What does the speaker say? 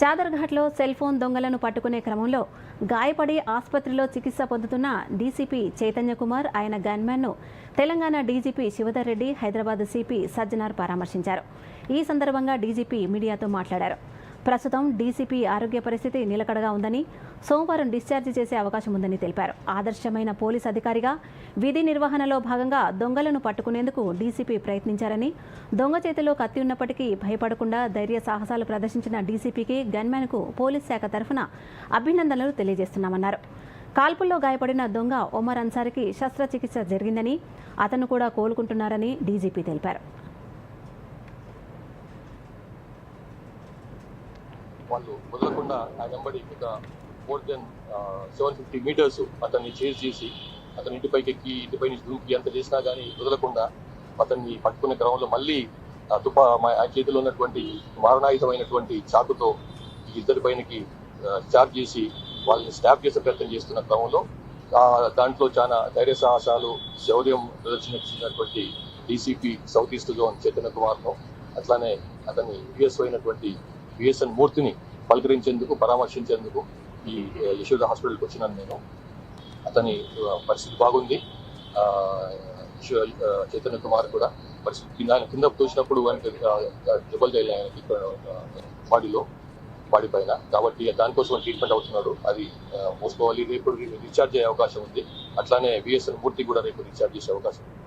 చాదర్ఘాట్లో cell phone దొంగలను పట్టుకునే క్రమంలో గాయపడి ఆసుపత్రిలో చికిత్స పొందుతున్న డీసీపీ చైతన్య కుమార్ ఆయన గన్మెన్ను తెలంగాణ డీజీపీ శివధర్ రెడ్డి హైదరాబాద్ సిపి సజ్జనార్ పరామర్శించారు. ఈ సందర్భంగా డీజీపీ మీడియాతో మాట్లాడారు. ప్రస్తుతం డీసీపీ ఆరోగ్య పరిస్థితి నిలకడగా ఉందని సోమవారం డిశ్చార్జ్ చేసే అవకాశం ఉందని తెలిపారు. ఆదర్శమైన పోలీస్ అధికారిగా విధి నిర్వహణలో భాగంగా దొంగలను పట్టుకునేందుకు డీసీపీ ప్రయత్నించారని దొంగ చేతిలో కత్తి ఉన్నప్పటికీ భయపడకుండా ధైర్య సాహసాలు ప్రదర్శించిన డీసీపీకి గన్మ్యాన్కు పోలీస్ శాఖ తరఫున అభినందనలు తెలియజేస్తున్నామన్నారు. కాల్పుల్లో గాయపడిన దొంగ ఒమర్ అన్సారికి శస్త్రచికిత్స జరిగిందని అతను కూడా కోలుకుంటున్నారని డీజీపీ తెలిపారు. వాళ్ళు వదలకుండా ఆ వెంబడి ఒక more than seven fifty metres అతన్ని చేజ్ చేసి అతని ఇంటిపైకి ఎక్కి ఇంటిపై నుంచి దూకి అంత చేసినా కానీ వదలకుండా అతన్ని పట్టుకునే క్రమంలో మళ్ళీ తుపా మా ఆ చేతిలో ఉన్నటువంటి మారణాయుధమైనటువంటి చాకుతో ఈ ఇద్దరి పైనకి చార్జ్ చేసి వాళ్ళని స్టాప్ చేసే ప్రయత్నం చేస్తున్న క్రమంలో దాంట్లో చాలా ధైర్య సాహసాలు శౌర్యం ప్రదర్శించినటువంటి DCP south east zone Chaitanya కుమార్ను అట్లానే అతని యుఎస్ అయినటువంటి విఎస్ఎన్ మూర్తిని పలకరించేందుకు పరామర్శించేందుకు ఈ యశోద హాస్పిటల్కి వచ్చినాను నేను. అతని పరిస్థితి బాగుంది. చైతన్య కుమార్ కూడా పరిస్థితి కింద ఆయన కింద చూసినప్పుడు ఆయనకి దెబ్బలు తగిలాయి ఆయనకి బాడీలో బాడీ పైన. కాబట్టి దానికోసం ట్రీట్మెంట్ అవుతున్నాడు. అది మోసుకోవాలి. రేపు రీఛార్జ్ అయ్యే అవకాశం ఉంది. అట్లానే విఎస్ఎన్ మూర్తి కూడా రేపు రీఛార్జ్ చేసే అవకాశం ఉంది.